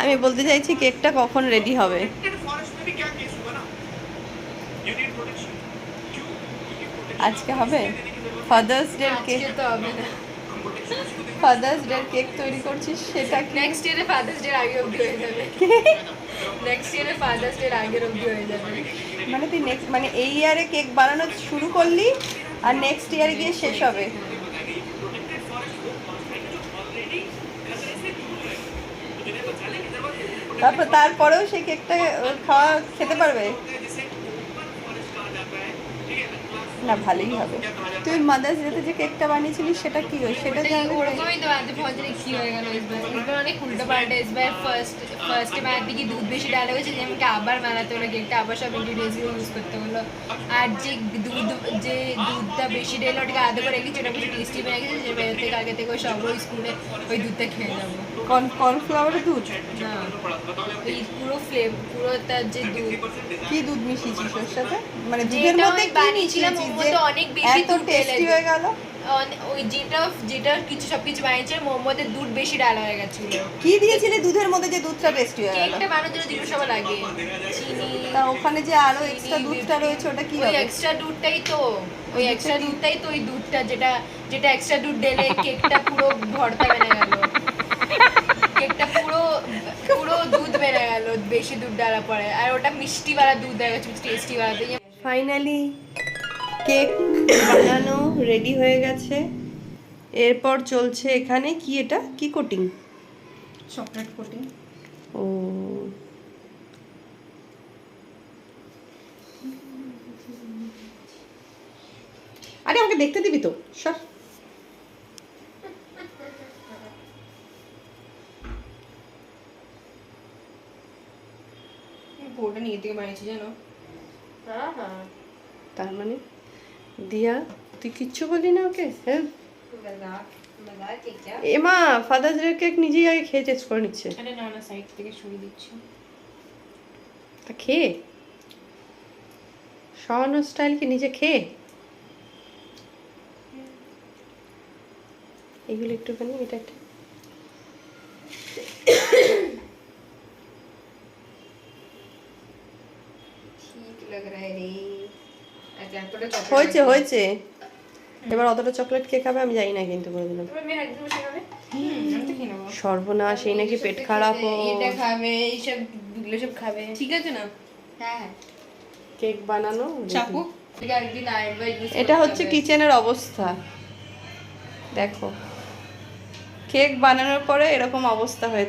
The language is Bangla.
আমি বলতে চাইছি কেকটা কখন রেডি হবে? আজকে হবে? ফাদার্স ডে কেক তো হবে না। ফাদার্স ডে কেক তৈরি করছিস সেটা নেক্সট ইয়ারে ফাদার্স ডে আগে অবধি হয়ে যাবে। নেক্সট ইয়ারে ফাদার্স ডে আগে অবধি হয়ে যাবে। মানে তুই নেক্সট মানে এই ইয়ারে কেক বানানো শুরু করলি আর নেক্সট ইয়ারে গিয়ে শেষ হবে। তারপর তারপরেও সেই কেকটা খাওয়া খেতে পারবে? না ভালোই হবে। তুই মাদার্স ডেতে যে কেকটা বানিয়েছিলিস সেটা কি ওই সেটা ওটাই ওরকমই তো আজ পৌঁছে কি হয়ে গেল এসবার এসবার অনেক উল্টো পাল্টা এসবার ফার্স্ট ফার্স্টে বানাতে কি দুধ বেশি ডালা হয়েছে যে আমাকে আবার হলো কেকটা আবার সব ইউজ করতে হলো। আর যে দুধ যে দুধটা বেশি ডেলো ওটাকে করে রেখেছি ওটা বেশি টেস্টি বেড়ে গেছে যে বেরোতে আগে থেকে ওই সব ওই স্পুনে ওই দুধটা খেয়ে যাব কর্ন কর্নফ্লাওয়ারের দুধ? না ওই পুরো ফ্লেভ পুরো তার যে দুধ কি দুধ মিশিয়েছিস ওর সাথে? মানে দুধের মধ্যে বানিয়েছিলাম ওর মধ্যে অনেক বেশি দুধ টেস্টি হয়ে গেল? ওই যেটা যেটা কিছু সব কিছু বানিয়েছে ওর মধ্যে দুধ বেশি ডালা হয়ে গেছিল। কি দিয়েছিলি? দুধের মধ্যে যে দুধটা টেস্টি হয়ে গেল? কেকটা বানানোর জন্য দুটো সব লাগে চিনি তা ওখানে যে আরও এক্সট্রা দুধটা রয়েছে ওটা কি হবে? এক্সট্রা দুধটাই তো ওই এক্সট্রা দুধটাই তো ওই দুধটা যেটা যেটা এক্সট্রা দুধ ঢেলে কেকটা পুরো ভর্তা বেড়ে গেল। কেকটা পুরো পুরো দুধ বেড়ে গেল বেশি দুধ ডালা পরে। আর ওটা মিষ্টিওয়ালা দুধ দেওয়া গেছে টেস্টি ওয়ালা ফাইনালি কেক বানানো রেডি হয়ে গেছে। এরপর চলছে এখানে কি এটা? কি কোটিং চকলেট কোটিং ও। আরে আমাকে দেখতে দিবি তো সর। পুরোটা নিয়ে থেকে বানিয়েছি জানো? হ্যাঁ হ্যাঁ। তার মানে? দিয়া তুই কিচ্ছু বলি না ওকে হ্যাঁ এমা ফাদার্স ডে কেক নিজেই আগে খেয়ে টেস্ট করে নিচ্ছে আরে না না সাইড থেকে সরিয়ে দিচ্ছি তা খেয়ে সরানোর স্টাইল কি নিজে খেয়ে এগুলো একটুখানি এটা একটা ঠিক লাগ রা রে আচ্ছা এতটা চকলেট হয়েছে হয়েছে। এবার অতটা চকলেট কে খাবে আমি জানি না কিন্তু করে দিলাম। সর্বনাশ এই নাকি পেট খারাপ এটা খাবে এইসব এগুলো সব খাবে। ঠিক আছে না? হ্যাঁ কেক বানানো চাকু এটা হচ্ছে কিচেনের অবস্থা। দেখো। কেক বানানোর পরে এরকম অবস্থা হয়ে